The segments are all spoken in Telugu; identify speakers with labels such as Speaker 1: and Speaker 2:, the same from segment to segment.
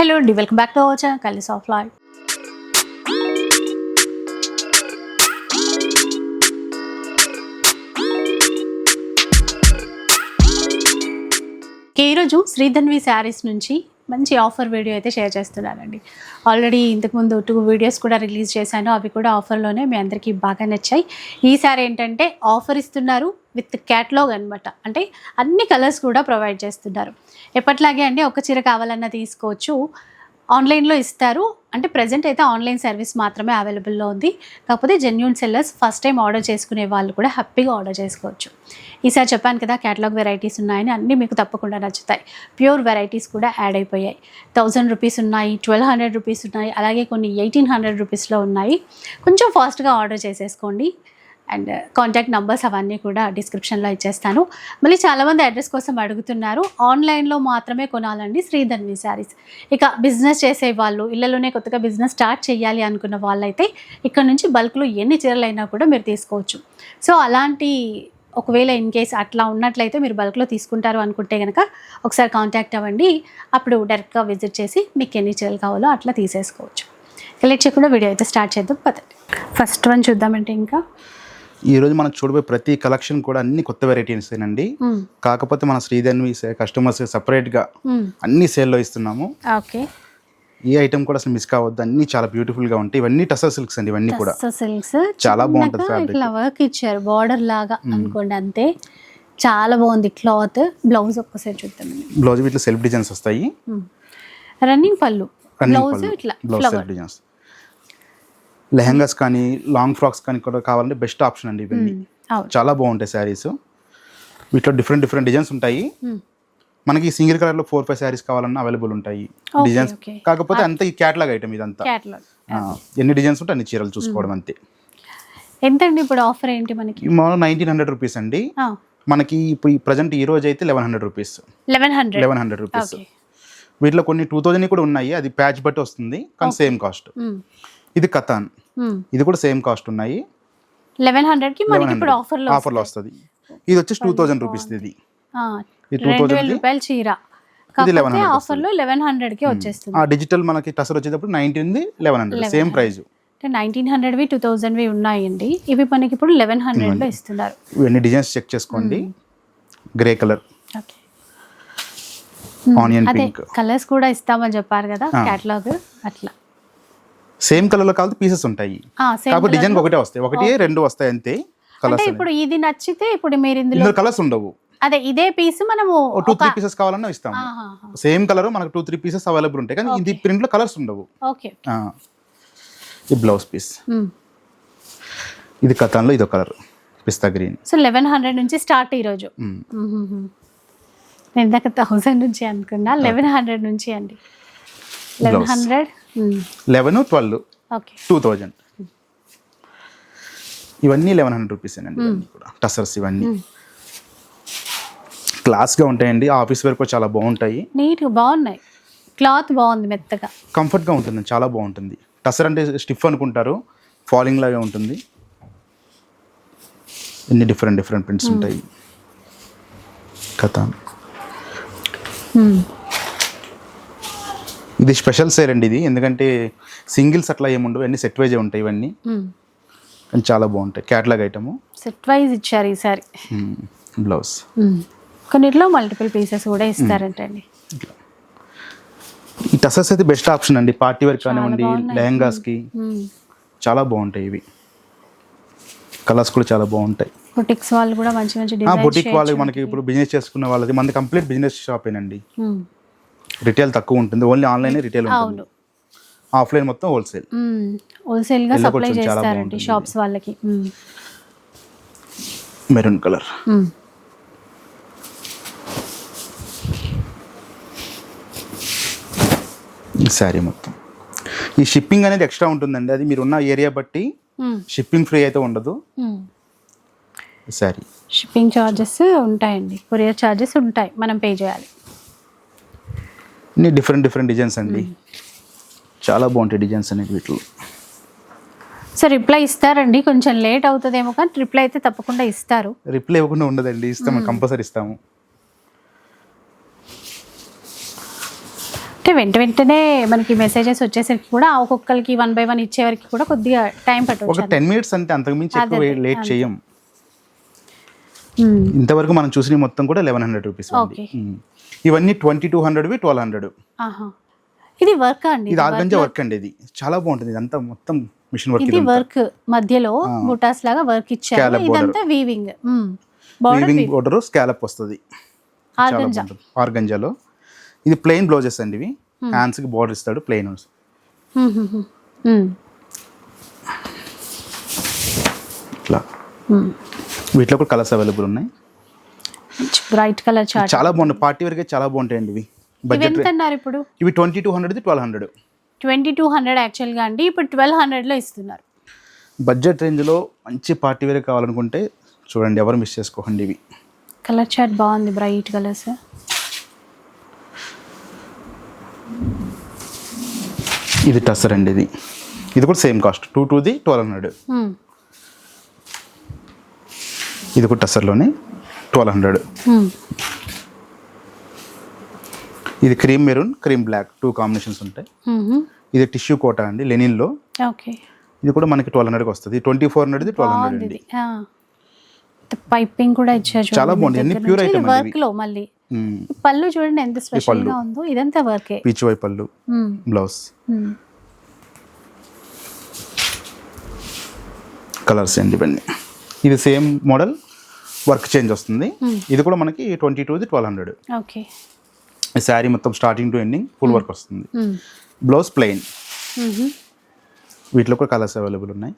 Speaker 1: హలో అండి welcome back to our channel colours of life ఈరోజు శ్రీధన్వి శారీస్ నుంచి మంచి ఆఫర్ వీడియో అయితే షేర్ చేస్తున్నానండి. ఆల్రెడీ ఇంతకుముందు టూ వీడియోస్ కూడా రిలీజ్ చేశాను. అవి కూడా ఆఫర్లోనే మీ అందరికీ బాగా నచ్చాయి. ఈసారి ఏంటంటే ఆఫర్ ఇస్తున్నారు విత్ క్యాట్లాగ్ అనమాట అంటే అన్ని కలర్స్ కూడా ప్రొవైడ్ చేస్తున్నారు. ఎప్పట్లాగే అండి ఒక చీర కావాలన్నా తీసుకోవచ్చు. ఆన్లైన్లో ఇస్తారు. అంటే ప్రజెంట్ అయితే ఆన్లైన్ సర్వీస్ మాత్రమే అవైలబుల్లో ఉంది. కాకపోతే genuine sellers first time order చేసుకునే వాళ్ళు కూడా హ్యాపీగా ఆర్డర్ చేసుకోవచ్చు. ఈసారి చెప్పాను కదా క్యాటలాగ్ వెరైటీస్ ఉన్నాయని అన్నీ మీకు తప్పకుండా నచ్చుతాయి. ప్యూర్ వెరైటీస్ కూడా యాడ్ అయిపోయాయి. థౌజండ్ రూపీస్ ఉన్నాయి ట్వెల్వ్ హండ్రెడ్ రూపీస్ ఉన్నాయి అలాగే కొన్ని ఎయిటీన్ హండ్రెడ్ రూపీస్లో ఉన్నాయి. కొంచెం ఫాస్ట్గా ఆర్డర్ చేసేసుకోండి. అండ్ కాంటాక్ట్ నంబర్స్ అవన్నీ కూడా డిస్క్రిప్షన్లో ఇచ్చేస్తాను. మళ్ళీ చాలామంది అడ్రస్ కోసం అడుగుతున్నారు. ఆన్లైన్లో మాత్రమే కొనాలండి శ్రీధన్వి శారీస్ ఇక బిజినెస్ చేసే వాళ్ళు ఇళ్ళలోనే కొత్తగా బిజినెస్ స్టార్ట్ చేయాలి అనుకున్న వాళ్ళైతే ఇక్కడ నుంచి బల్క్లో ఎన్ని చీరలైనా కూడా మీరు తీసుకోవచ్చు. సో అలాంటి ఒకవేళ ఇన్ కేస్ అట్లా ఉన్నట్లయితే మీరు బల్క్లో తీసుకుంటారు అనుకుంటే కనుక ఒకసారి కాంటాక్ట్ అవ్వండి. అప్పుడు డైరెక్ట్గా విజిట్ చేసి మీకు ఎన్ని చీరలు కావాలో అట్లా తీసేసుకోవచ్చు. కలెక్ట్ చేయకుండా వీడియో అయితే స్టార్ట్ చేద్దాం. పదండి. ఫస్ట్ వన్ చూద్దామంటే ఇంకా
Speaker 2: ఈ రోజు మనం చూడబోయే ప్రతి కలెక్షన్ కూడా అన్ని కొత్త వెరైటీస్ అండి. కాకపోతే మన శ్రీధన్వి కస్టమర్స్ సెపరేట్గా. అన్ని సేల్లో ఇస్తున్నాము.
Speaker 1: ఓకే.
Speaker 2: ఈ ఐటమ్ కూడా అసలు మిస్ కావద్దు. అన్ని చాలా బ్యూటిఫుల్గా ఉంటాయి. ఇవన్నీ టసర్ సిల్క్స్ అండి ఇవన్నీ కూడా.
Speaker 1: సిల్క్స్
Speaker 2: చాలా బాగుంటుంది fabric.
Speaker 1: ఇట్లా వర్క్ ఇచ్చారు. బార్డర్ లాగా అనుకోండి అంతే. చాలా బాగుంది క్లాత్ బ్లౌజ్ ఒక్కసారి చూద్దాం.
Speaker 2: బ్లౌజ్ ఇట్లా సెల్ఫ్ డిజైన్స్ వస్తాయి.
Speaker 1: రన్నింగ్ పళ్ళు. బ్లౌజ్ ఇట్లా
Speaker 2: బ్లౌజ్ సెల్ఫ్ డిజైన్స్ లెహంగాస్ కానీ లాంగ్ ఫ్రాక్స్ కానీ కూడా కావాలంటే బెస్ట్ ఆప్షన్ అండి ఇవన్నీ. చాలా బాగుంటాయి శారీస్. వీటిలో డిఫరెంట్ డిఫరెంట్ డిజైన్స్ ఉంటాయి. మనకి సింగిల్ కలర్లో ఫోర్ ఫైవ్ శారీస్ కావాలన్నా అవైలబుల్ ఉంటాయి. డిజైన్స్. కాకపోతే అంత ఈ క్యాట్లాగ్ ఐటమ్ ఇదంతా. ఎన్ని డిజైన్స్ ఉంటే అన్ని చీరలు చూసుకోవడం అంతే.
Speaker 1: ఎంతండి ఇప్పుడు ఆఫర్ ఏంటి మనకి?
Speaker 2: మామూలు నైన్టీన్ హండ్రెడ్ రూపీస్ అండి. మనకి ఇప్పుడు ప్రజెంట్ ఈ రోజు అయితే eleven hundred rupees.
Speaker 1: Eleven hundred.
Speaker 2: Eleven hundred rupees. వీటిలో కొన్ని టూ థౌజండ్ కూడా ఉన్నాయి. అది ప్యాచ్ బట్టి వస్తుంది. కానీ సేమ్ కాస్ట్. ఇది కథాన్. ఇది కూడా సేమ్ కాస్ట్ ఉన్నాయి.
Speaker 1: లెవెన్ హండ్రెడ్కి మనకి ఇప్పుడు ఆఫర్లో
Speaker 2: ఆఫర్లో వస్తుంది. ఇది వచ్చేసి టూ థౌజండ్ రూపీస్ ఇది.
Speaker 1: ఆ,
Speaker 2: ఇది
Speaker 1: రెండు
Speaker 2: 2000
Speaker 1: వేల
Speaker 2: ది.
Speaker 1: రూపాయల చీర.
Speaker 2: ఇది 1100
Speaker 1: కాకపోతే ఆఫర్లో లెవెన్ హండ్రెడ్కి వచ్చేస్తుంది.
Speaker 2: ఆ డిజిటల్ మనకి టసర్ వచ్చేటప్పుడు nineteen eleven hundred same price
Speaker 1: అంటే నైన్టీన్ హండ్రెడ్వి టూ థౌజండ్వి ఉన్నాయండి. ఇవి మనకి ఇప్పుడు లెవెన్ హండ్రెడ్లో ఇస్తున్నారు.
Speaker 2: ఇవన్నీ డిజైన్స్ చెక్ చేసుకోండి. గ్రే కలర్
Speaker 1: ఓకే
Speaker 2: ఆనియన్
Speaker 1: అదే
Speaker 2: పింక్
Speaker 1: కలర్స్ కూడా ఇస్తామని చెప్పారు కదా క్యాటలాగ్ అట్లా.
Speaker 2: సేమ్ కలర్లో కాదు పీసెస్ ఉంటాయి.
Speaker 1: colour
Speaker 2: డిజైన్ ఒకటే వస్తాయి. ఒకటి రెండు వస్తాయి అంతే.
Speaker 1: అంటే
Speaker 2: కలర్స్
Speaker 1: ఇప్పుడు ఇది నచ్చితే ఇప్పుడు మీరు ఇందులో
Speaker 2: కలర్స్ ఉండవు.
Speaker 1: అదే ఇదే పీస్ మనము
Speaker 2: టూ త్రీ పీసెస్ కావాలన్నా
Speaker 1: ఆహాహా.
Speaker 2: సేమ్ కలర్ మనకు టూ త్రీ పీసెస్ అవైలబుల్ ఉంటాయి. కానీ ఇది ప్రింట్లో కలర్స్ ఉండవు.
Speaker 1: ఓకే.
Speaker 2: ఇది బ్లౌజ్ పీస్
Speaker 1: మ్మ్.
Speaker 2: ఇది కథాన్లో ఇదో కలర్ పిస్తా గ్రీన్
Speaker 1: సో లెవెన్ హండ్రెడ్ నుంచి స్టార్ట్ ఈరోజు. మ్మ్. నేను ఇందాక థౌసండ్ నుంచి అనుకున్నా. లెవెన్ హండ్రెడ్ నుంచి అండి. Hundred
Speaker 2: eleven twelve two thousand ఇవన్నీ లెవెన్ హండ్రెడ్ రూపీస్ అండి కూడా. టసర్స్ ఇవన్నీ. క్లాస్గా ఉంటాయండి. ఆఫీస్ వేర్ కూడా చాలా బాగుంటాయి.
Speaker 1: నీట్గా బాగున్నాయి. క్లాత్ బాగుంది మెత్తగా.
Speaker 2: కంఫర్ట్గా ఉంటుంది చాలా బాగుంటుంది. టసర్ అంటే స్టిఫ్ అనుకుంటారు. ఫాలింగ్ లాగా ఉంటుంది. ఎన్ని డిఫరెంట్ డిఫరెంట్ ప్రింట్స్ ఉంటాయి. కథ. ఇది స్పెషల్ సేల్ అండి ఇది. ఎందుకంటే సింగిల్స్ అట్లా ఏముండవు అన్ని సెట్ వైజే ఉంటాయి ఇవన్నీ. కానీ చాలా బాగుంటాయి. క్యాట్లాగ్ ఐటము
Speaker 1: సెట్ వైజ్ ఇచ్చారు ఈసారి.
Speaker 2: బ్లౌజ్
Speaker 1: కొన్నిట్లో మల్టిపుల్ పీసెస్ కూడా ఇస్తారంటండి
Speaker 2: ఈ టసర్స్ అయితే బెస్ట్ ఆప్షన్ అండి. పార్టీ వేర్ కానివ్వండి. లెహంగాస్కి. చాలా బాగుంటాయి ఇవి. కలర్స్ కూడా చాలా బాగుంటాయి.
Speaker 1: బుటిక్స్ వాళ్ళు కూడా మంచి మంచి
Speaker 2: బొటిక్ వాళ్ళకి మనకి ఇప్పుడు బిజినెస్ చేసుకున్న వాళ్ళది. మనది కంప్లీట్ బిజినెస్ షాపేనండి రిటైల్ తక్కువ ఉంటుంది. ఓన్లీ ఆన్లైన్ రిటైల్ ఉంటుంది. ఆఫ్లైన్ మొత్తం హోల్సేల్. హోల్సేల్గా
Speaker 1: సప్లై చేస్తారండి షాప్స్ వాళ్ళకి.
Speaker 2: Maroon colour. శారీ మొత్తం. ఈ షిప్పింగ్ అనేది ఎక్స్ట్రా ఉంటుందండి. అది మీరు ఉన్న ఏరియా బట్టి. షిప్పింగ్ ఫ్రీ అయితే ఉండదు. శారీ.
Speaker 1: షిప్పింగ్ ఛార్జెస్ ఉంటాయండి. కొరియర్ ఛార్జెస్ ఉంటాయి. మనం పే చేయాలి.
Speaker 2: ఇన్ని డిఫరెంట్ డిఫరెంట్ డిజైన్స్ అండి. చాలా బాగుంటాయి డిజైన్స్ అనేది వీటిలో.
Speaker 1: సో రిప్లై ఇస్తారండి. కొంచెం లేట్ అవుతుందేమో కానీ రిప్లై అయితే తప్పకుండా ఇస్తారు.
Speaker 2: రిప్లై ఇవ్వకుండా ఉండదండి. ఇస్తాము కంపల్సరీ ఇస్తాము.
Speaker 1: అంటే వెంట వెంటనే మనకి మెసేజెస్ వచ్చేసరికి కూడా ఒక్కొక్కరికి వన్ బై వన్ ఇచ్చే వరకు కూడా కొద్దిగా టైం
Speaker 2: ఒక
Speaker 1: పట్టవచ్చు
Speaker 2: టెన్ మినిట్స్ అంటే అంతకుమించి ఎక్కువ లేట్. చేయం. ఇంతవరకు మనం చూసిన మొత్తం కూడా లెవెన్ హండ్రెడ్ రూపీస్. ఇవన్నీ ట్వంటీ టూ హండ్రెడ్వి ట్వెల్వ్ హండ్రెడ్
Speaker 1: ఇది వర్క్ అండి
Speaker 2: ఇది ఆర్గంజా వర్క్ అండి ఇది. చాలా బాగుంటుంది ఇదంతా మొత్తం మిషన్ వర్క్
Speaker 1: ఇది వర్క్ మధ్యలో బుటాస్ లాగా వర్క్ ఇచ్చారు. ఇదంతా వీవింగ్
Speaker 2: వీవింగ్ బోర్డర్ స్కాలప్ వస్తుంది. ఆర్గంజాలో ఇది ప్లెయిన్ బ్లౌజెస్ అండి ఇవి. హ్యాండ్స్కి బార్డర్ ఇస్తాడు ప్లెయిన్ ఇట్లా. వీటిలో కూడా కలర్స్ అవైలబుల్ ఉన్నాయి.
Speaker 1: Bright colour chart.
Speaker 2: చాలా బాగున్నాయి. పార్టీ వరకే చాలా బాగుంటాయండి ఇవి. బడ్జెట్
Speaker 1: ఎంత అన్నారు ఇప్పుడు?
Speaker 2: ఇవి twenty two hundred twelve hundred.
Speaker 1: Twenty two hundred యాక్చువల్గా అండి. ఇప్పుడు ట్వెల్వ్ హండ్రెడ్లో ఇస్తున్నారు.
Speaker 2: బడ్జెట్ రేంజ్లో మంచి పార్టీ వేర్ కావాలనుకుంటే చూడండి ఎవరు మిస్ చేసుకోకండి ఇవి.
Speaker 1: కలర్ చార్ట్ బాగుంది బ్రైట్ కలర్స్.
Speaker 2: ఇది టస్సర్ అండి ఇది. ఇది కూడా సేమ్ కాస్ట్. టూ టూది ట్వెల్వ్ హండ్రెడ్. ఇది కూడా టస్సర్లోనే ట్వెల్వ్ హండ్రెడ్. ఇది cream maroon cream black two combinations ఉంటాయి. ఇది టిష్యూ కోట అండి లెనిన్లో.
Speaker 1: ఓకే.
Speaker 2: ఇది కూడా మనకి ట్వెల్వ్ హండ్రెడ్కి వస్తుంది. Twenty four hundred twelve hundred అండి.
Speaker 1: పైపింగ్ కూడా ఇచ్చారు
Speaker 2: చాలా బాగుంది. అన్ని item అండి
Speaker 1: వర్క్లో మళ్ళీ. పళ్ళు చూడండి ఎంత స్పెషల్గా ఉందో. ఇదంతా వర్కే.
Speaker 2: పీచ్ వై పళ్ళు. బ్లౌజ్. కలర్స్ అండి ఇవన్నీ. ఇది సేమ్ మోడల్ వర్క్ చేంజ్ వస్తుంది. ఇది కూడా మనకి ట్వంటీ టూది ట్వెల్వ్ హండ్రెడ్.
Speaker 1: ఓకే.
Speaker 2: ఈ శారీ మొత్తం starting to ending full work వస్తుంది. బ్లౌజ్ ప్లెయిన్ వీటిలో కూడా కలర్స్ అవైలబుల్ ఉన్నాయి.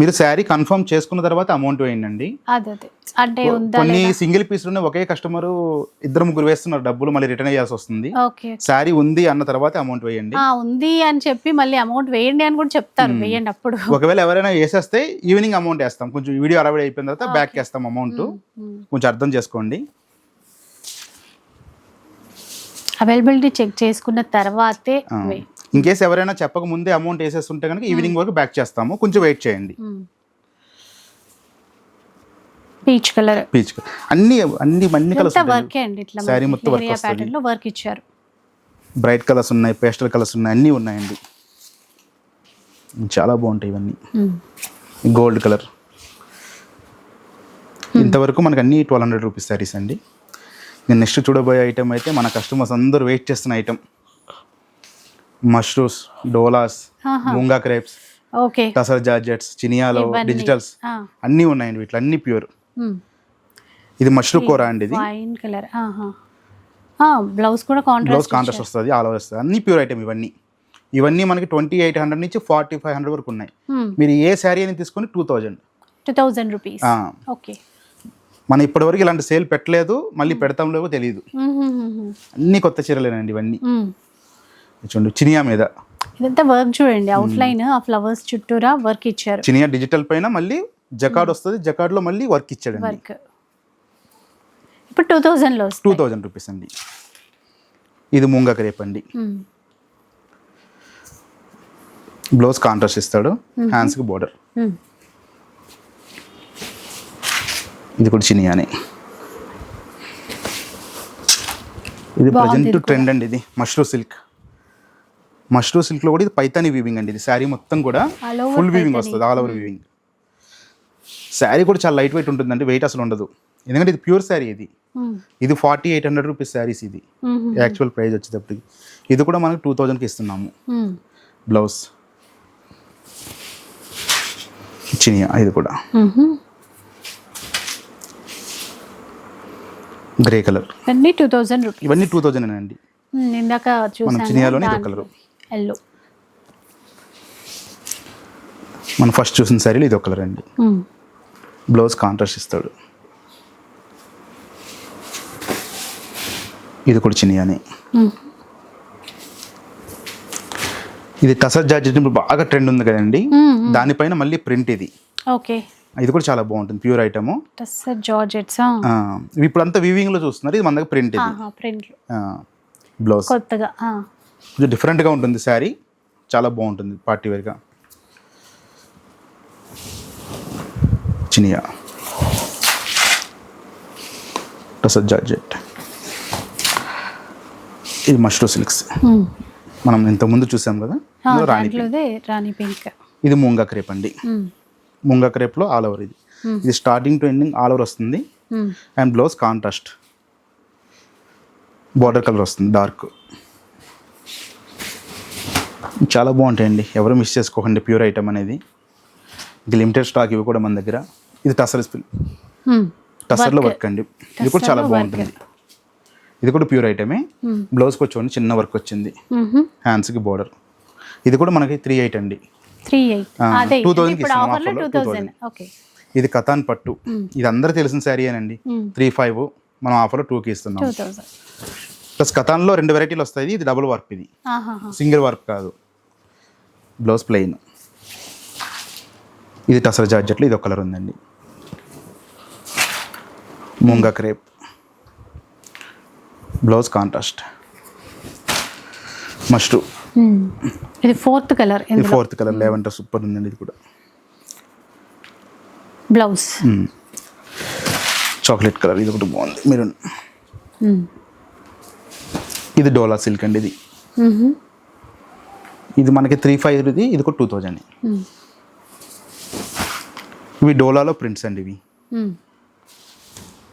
Speaker 2: మీరు శారీ కన్ఫర్మ్ చేసుకున్న తర్వాత అమౌంట్ వేయండి
Speaker 1: అంటే
Speaker 2: కొన్ని సింగిల్ పీస్లోనే ఒకే కస్టమర్ ఇద్దరు ముగ్గురు వేస్తున్నారు డబ్బులు మళ్ళీ రిటర్న్ చేయాల్సి వస్తుంది శారీ ఉంది అన్న తర్వాత అమౌంట్ వేయండి.
Speaker 1: ఉంది అని చెప్పి మళ్ళీ అమౌంట్ వేయండి అని కూడా చెప్తారు వేయండి అప్పుడు.
Speaker 2: ఒకవేళ ఎవరైనా వేసేస్తే ఈవినింగ్ అమౌంట్ వేస్తాం. కొంచెం వీడియో అరవై అయిపోయిన తర్వాత బ్యాక్ వేస్తాం అమౌంట్ కొంచెం అర్థం చేసుకోండి.
Speaker 1: అవైలబిలిటీ చెక్ చేసుకున్న తర్వాతే
Speaker 2: ఇన్ కేసు ఎవరైనా చెప్పక ముందే అమౌంట్ వేసేస్తుంటే కనుక ఈవినింగ్ వరకు బ్యాక్ చేస్తాము. కొంచెం వెయిట్ చేయండి.
Speaker 1: పీచ్ కలర్
Speaker 2: పీచ్ అన్ని అన్ని అన్ని కలర్స్
Speaker 1: వర్కే అండి ఇట్లా
Speaker 2: శారీ మొత్తం వర్క్
Speaker 1: ప్యాటర్న్లో వర్క్ ఇచ్చారు.
Speaker 2: బ్రైట్ కలర్స్ ఉన్నాయి పేస్టల్ కలర్స్ ఉన్నాయి అన్నీ ఉన్నాయండి. చాలా బాగుంటాయి ఇవన్నీ. గోల్డ్ కలర్ ఇంతవరకు మనకు అన్ని ట్వెల్వ్ హండ్రెడ్ రూపీస్ శారీస్ అండి. నేను నెక్స్ట్ చూడబోయే ఐటమ్ అయితే మన కస్టమర్స్ అందరూ వెయిట్ చేస్తున్న ఐటమ్ మష్రూమ్స్ డోలాస్. Munga crepes
Speaker 1: okay.
Speaker 2: Tussar georgettes చినియాలో. డిజిటల్స్. అన్నీ ఉన్నాయండి వీటిలో అన్ని ప్యూర్. ఇది మష్రూమ్ కూర అండి ఇది.
Speaker 1: వైన్ కలర్ బ్లౌజ్ కూడా
Speaker 2: బ్లౌజ్
Speaker 1: కాంట్రాస్ట్
Speaker 2: కాంట్రాస్ట్ వస్తుంది ఆల్ ఓవర్ వస్తుంది. అన్ని ప్యూర్ ఐటమ్ ఇవన్నీ. ఇవన్నీ మనకి ట్వంటీ ఎయిట్ హండ్రెడ్ నుంచి ఫార్టీ ఫైవ్ హండ్రెడ్ వరకు ఉన్నాయి. మీరు ఏ శారీ అని తీసుకొని two thousand
Speaker 1: two thousand rupees okay.
Speaker 2: మనం ఇప్పటివరకు ఇలాంటి సేల్ పెట్టలేదు మళ్ళీ పెడతాం లేవో తెలియదు అన్ని కొత్త చీరలేనండి ఇవన్నీ. చూడండి చినియా మీద.
Speaker 1: ఇదంతా వర్క్ చూడండి అవుట్ లైన్ ఆ ఫ్లవర్స్ చుట్టూరా వర్క్ ఇచ్చారు.
Speaker 2: చినియా డిజిటల్ పైన మళ్ళీ జకాడ్ వస్తుంది జకాడ్లో మళ్ళీ వర్క్ ఇచ్చాడండి.
Speaker 1: వర్క్ ఇప్పుడు టూ థౌజండ్లో
Speaker 2: టూ థౌజండ్ రూపీస్ అండి. ఇది ముంగ క్రేప్ అండి. బ్లౌజ్ కాంట్రాస్ట్ ఇస్తాడు హ్యాండ్స్కి బోర్డర్ ఇది కూడా చినియానే. ఇది ప్రజెంట్ ట్రెండ్ అండి ఇది మష్రూ సిల్క్ మష్రూ సిల్క్లో కూడా ఇది పైతాని వీవింగ్ అండి. ఇది శారీ మొత్తం కూడా ఫుల్ వీవింగ్. వస్తుంది ఆల్ ఓవర్ వీవింగ్ శారీ కూడా చాలా లైట్ వెయిట్ ఉంటుందండి వెయిట్ అసలు ఉండదు. ఎందుకంటే ఇది ప్యూర్ శారీ ఇది. ఇది forty eight hundred rupees saris ఇది. యాక్చువల్ ప్రైస్ వచ్చేటప్పటికి. ఇది కూడా మనకి టూ థౌజండ్కి ఇస్తున్నాము. బ్లౌజ్ చినియా ఇది కూడా. గ్రే కలర్
Speaker 1: అన్ని టూ థౌజండ్
Speaker 2: ఇవన్నీ టూ థౌజండ్ అండి.
Speaker 1: ఇందాక చూసాను
Speaker 2: చినియాలోనే ఇదో కలరు.
Speaker 1: ఎల్లో
Speaker 2: మనం ఫస్ట్ చూసిన శారీలో ఇది ఒక కలర్ అండి. బ్లౌజ్ కాంట్రాస్ట్ ఇస్తాడు. ఇది కూడా చినియానే ఇది టసర్ జార్జెట్ ఇప్పుడు బాగా ట్రెండ్ ఉంది కదండి. దానిపైన మళ్ళీ ప్రింట్ ఇది.
Speaker 1: ఓకే
Speaker 2: ఇది కూడా చాలా బాగుంటుంది ప్యూర్ ఐటమ్
Speaker 1: జార్జెట్స్
Speaker 2: ఇప్పుడు అంతా వీవింగ్లో చూస్తున్నారు ఇది మన దగ్గర ప్రింట్ ఇది.
Speaker 1: ప్రింట్లు
Speaker 2: బ్లౌజ్
Speaker 1: కొత్తగా.
Speaker 2: కొంచెం డిఫరెంట్గా ఉంటుంది శారీ. చాలా బాగుంటుంది పార్టీ వేర్గా చినియా. టసర్ జార్జెట్. ఇది మష్రూ సిల్క్స్. మనం ఇంతకుముందు చూసాం కదా? రాణి
Speaker 1: పింక్
Speaker 2: ఇది ముంగా క్రేప్ అండి. ముంగా క్రేప్లో ఆల్ ఓవర్ ఇది. ఇది starting to ending all over వస్తుంది. And blouse contrast border colour వస్తుంది డార్క్ చాలా బాగుంటాయండి. ఎవరు మిస్ చేసుకోకండి. ప్యూర్ ఐటమ్ అనేది. ఇది లిమిటెడ్ స్టాక్ ఇవి కూడా మన దగ్గర. ఇది టసర్ స్పిల్ టసర్లో వర్క్. అండి ఇది కూడా చాలా బాగుంటుంది. ఇది కూడా ప్యూర్ ఐటమే. బ్లౌజ్కి వచ్చి చిన్న వర్క్ వచ్చింది. హ్యాండ్స్కి బార్డర్ ఇది కూడా మనకి త్రీ ఎయిట్ అండి.
Speaker 1: త్రీ ఎయిట్
Speaker 2: ఆ,
Speaker 1: అదే
Speaker 2: 2000 కి
Speaker 1: ఇప్పుడు
Speaker 2: ఇస్తున్నాం
Speaker 1: ఆఫర్లో
Speaker 2: offer
Speaker 1: టూ ఓకే
Speaker 2: ఇది కథాన్ పట్టు. ఇది అందరూ తెలిసిన శారీ అండి త్రీ ఫైవ్ మనం ఆఫర్లో టూకి ఇస్తున్నాం. ప్లస్ కథాన్లో రెండు వెరైటీలు వస్తాయి. ఇది డబుల్ వర్క్ ఇది. సింగిల్ వర్క్ కాదు. Blouse plain. ఇది టసర్ జార్జెట్లో ఇది ఒక కలర్ ఉందండి. Munga crepe. Blouse contrast. Mashru.
Speaker 1: ఇది ఫోర్త్ కలర్
Speaker 2: ఇది ఫోర్త్ కలర్ లెవెంటర్ సూపర్ ఉందండి ఇది కూడా.
Speaker 1: బ్లౌజ్.
Speaker 2: చాక్లెట్ కలర్ ఇది ఒకటి బాగుంది మీరు ఇది డోలా సిల్క్ అండి ఇది. ఇది మనకి త్రీ ఫైవ్ ఇది ఇది కూడా టూ థౌజండ్ ఇవి డోలాలో ప్రింట్స్ అండి ఇవి.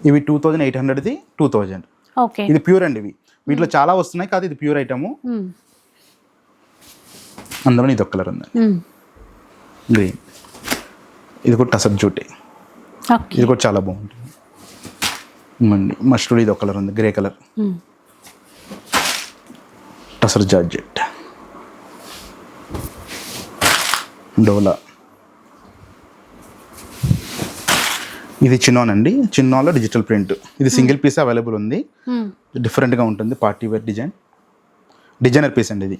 Speaker 2: ఇవి టూ థౌజండ్ ఎయిట్ హండ్రెడ్ది టూ థౌజండ్
Speaker 1: ఓకే.
Speaker 2: ఇది ప్యూర్ అండి ఇవి. వీటిలో చాలా వస్తున్నాయి కాదు ఇది ప్యూర్ ఐటము అందులో ఇది ఒక కలర్ ఉంది. గ్రీన్ ఇది. కూడా టసర్ జూటే. ఇది కూడా చాలా బాగుంటుంది. మస్టర్డ్ ఇది ఒక కలర్ ఉంది గ్రే కలర్ టసర్ జార్జెట్. డోలా. ఇది చిన్నోన్ అండి చిన్నోన్లో డిజిటల్ ప్రింట్ ఇది సింగిల్ పీస్ అవైలబుల్ ఉంది. డిఫరెంట్గా ఉంటుంది. Party wear design designer piece అండి ఇది.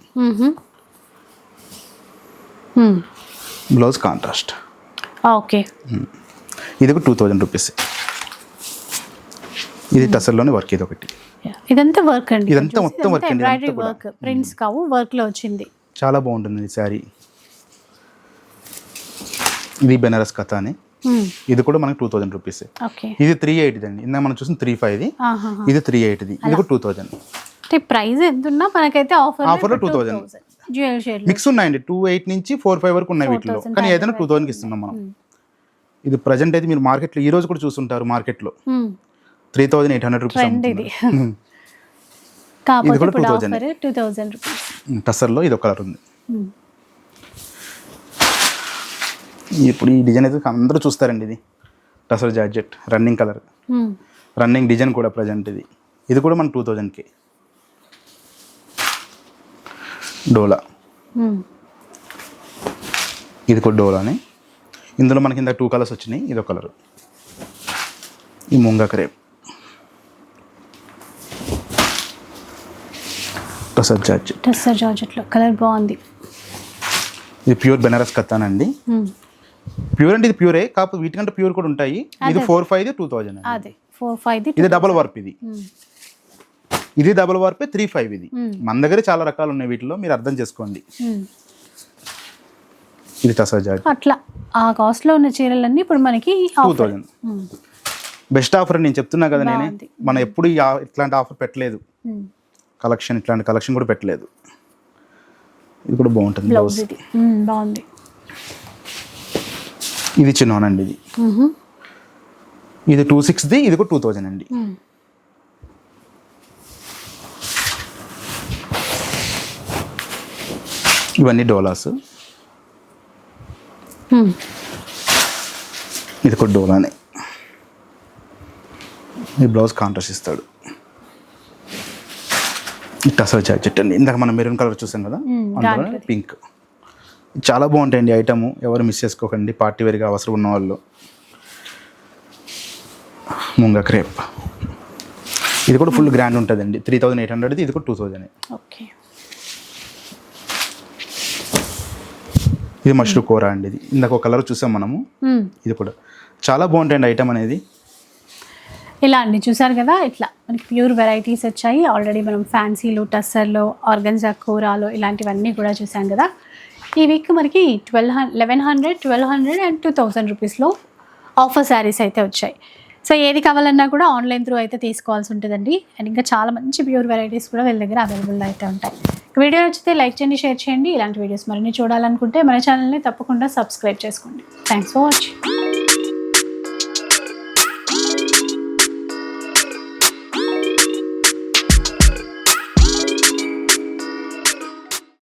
Speaker 2: బ్లౌజ్ కాంట్రాస్ట్
Speaker 1: ఓకే
Speaker 2: ఇది కూడా టూ థౌజండ్ రూపీస్ ఇది టసర్లోనే వర్క్ ఇది ఒకటి.
Speaker 1: ఇదంతా వర్క్ అండి.
Speaker 2: ఇదంతా మొత్తం work అండి.
Speaker 1: వర్క్ ప్రింట్స్ కావు వర్క్లో వచ్చింది.
Speaker 2: చాలా బాగుంటుంది ఈ శారీ ఇది బెనారస్ కథ అని. ఇది కూడా మనకి టూ థౌజండ్ రూపీస్ ఇది త్రీ ఎయిట్ అండి. ఇందాక మనం చూసిన త్రీ ఫైవ్ది ఇది. త్రీ ఎయిట్ది ఇది కూడా టూ థౌజండ్
Speaker 1: అంటే ప్రైస్ ఎంత ఉన్నా మనకైతే
Speaker 2: ఆఫర్లో 2000.
Speaker 1: జ్యువెల్ షేడ్
Speaker 2: మిక్స్ ఉన్నాయండి. టూ ఎయిట్ నుంచి ఫోర్ ఫైవ్ వరకు ఉన్నాయి వీటిలో.
Speaker 1: 4000
Speaker 2: కానీ ఏదైనా టూ థౌజండ్కి ఇస్తున్నాం మనం. ఇది ప్రజెంట్ అయితే మీరు మార్కెట్లో ఈ రోజు కూడా చూస్తుంటారు మార్కెట్లో. Three thousand eight hundred rupees
Speaker 1: ఇది.
Speaker 2: కూడా 2000.
Speaker 1: ఆఫర్ టూ థౌజండ్ రూపీస్
Speaker 2: టసర్లో ఇది ఒక కలర్ ఉంది. ఇప్పుడు ఈ డిజైన్ అయితే అందరూ చూస్తారండి ఇది. Tussar georgette running colour. Running design కూడా ప్రజెంట్ ఇది. ఇది కూడా మన టూ థౌజండ్కి. డోలా. ఇది కూడా డోలానే. ఇందులో మనకి ఇందాక టూ కలర్స్ వచ్చినాయి ఇది ఒక కలర్. ఈ ముంగా క్రేప్. టసర్ జార్జెట్.
Speaker 1: టెస్సర్ జార్జెట్లో కలర్ బాగుంది.
Speaker 2: ఇది ప్యూర్ బెనారస్ కత్తానండి. ప్యూర్ అంటే ఇది ప్యూరే కాకపోతే వీటికంటే ప్యూర్ కూడా ఉంటాయి. ఇది ఫోర్ ఫైవ్ టూ థౌజండ్
Speaker 1: అదే ఫోర్ ఫైవ్
Speaker 2: ఇది డబుల్ వార్ప్ ఇది. ఇది డబుల్ వార్పే త్రీ ఫైవ్ ఇది. మన దగ్గర చాలా రకాలు ఉన్నాయి వీటిలో మీరు అర్థం చేసుకోండి. ఇది
Speaker 1: అట్లా ఆ కాస్ట్లో ఉన్న చీరలన్నీ ఇప్పుడు మనకి
Speaker 2: టూ థౌజండ్. బెస్ట్ ఆఫర్ నేను చెప్తున్నా కదా నేనే. మనం ఎప్పుడు ఇట్లాంటి ఆఫర్ పెట్టలేదు. కలెక్షన్ ఇట్లాంటి కలెక్షన్ కూడా పెట్టలేదు. ఇది కూడా బాగుంటుంది
Speaker 1: బ్లౌజ్ బాగుంది.
Speaker 2: ఇది చిన్నోనండి ఇది. ఇది టూ సిక్స్ది ఇది కూడా టూ థౌజండ్ అండి. ఇవన్నీ డోలాస్. ఇది కూడా డోలానే. ఈ బ్లౌజ్ కాంట్రాస్ట్ ఇస్తాడు. టసల్ జాకెట్ అండి. ఇందాక మనం మెరూన్ కలర్ చూసాం కదా? అందులో. పింక్. చాలా బాగుంటాయండి ఐటమ్. ఎవరు మిస్ చేసుకోకండి. పార్టీ వేర్గా అవసరం ఉన్న వాళ్ళు. ముంగ క్రేప్. ఇది కూడా ఫుల్ గ్రాండ్ ఉంటుందండి. త్రీ థౌజండ్ ఎయిట్ హండ్రెడ్ ఇది కూడా టూ థౌజండ్
Speaker 1: ఓకే.
Speaker 2: ఇది మష్రూ కూర అండి ఇది. ఇందాక ఒక కలర్ చూసాం మనము. ఇది కూడా. చాలా బాగుంటాయండి ఐటమ్ అనేది.
Speaker 1: ఇలా అండి. చూసారు కదా? ఇట్లా మనకి ప్యూర్ వెరైటీస్ వచ్చాయి. ఆల్రెడీ మనం ఫ్యాన్సీలు టస్సర్లో ఆర్గన్జా కూరాలు ఇలాంటివన్నీ కూడా చూసాం కదా? ఈ వీక్ మనకి twelve eleven hundred twelve hundred and two thousand రూపీస్లో ఆఫర్ శారీస్ అయితే వచ్చాయి. సో ఏది కావాలన్నా కూడా ఆన్లైన్ త్రూ అయితే తీసుకోవాల్సి ఉంటుందండి. అండ్ ఇంకా చాలా మంచి ప్యూర్ వెరైటీస్ కూడా వీళ్ళ దగ్గర అవైలబుల్ అయితే ఉంటాయి. వీడియో నచ్చితే లైక్ చేయండి షేర్ చేయండి. ఇలాంటి వీడియోస్ మరిన్ని చూడాలనుకుంటే మన ఛానల్ని తప్పకుండా సబ్స్క్రైబ్ చేసుకోండి. Thanks for watching.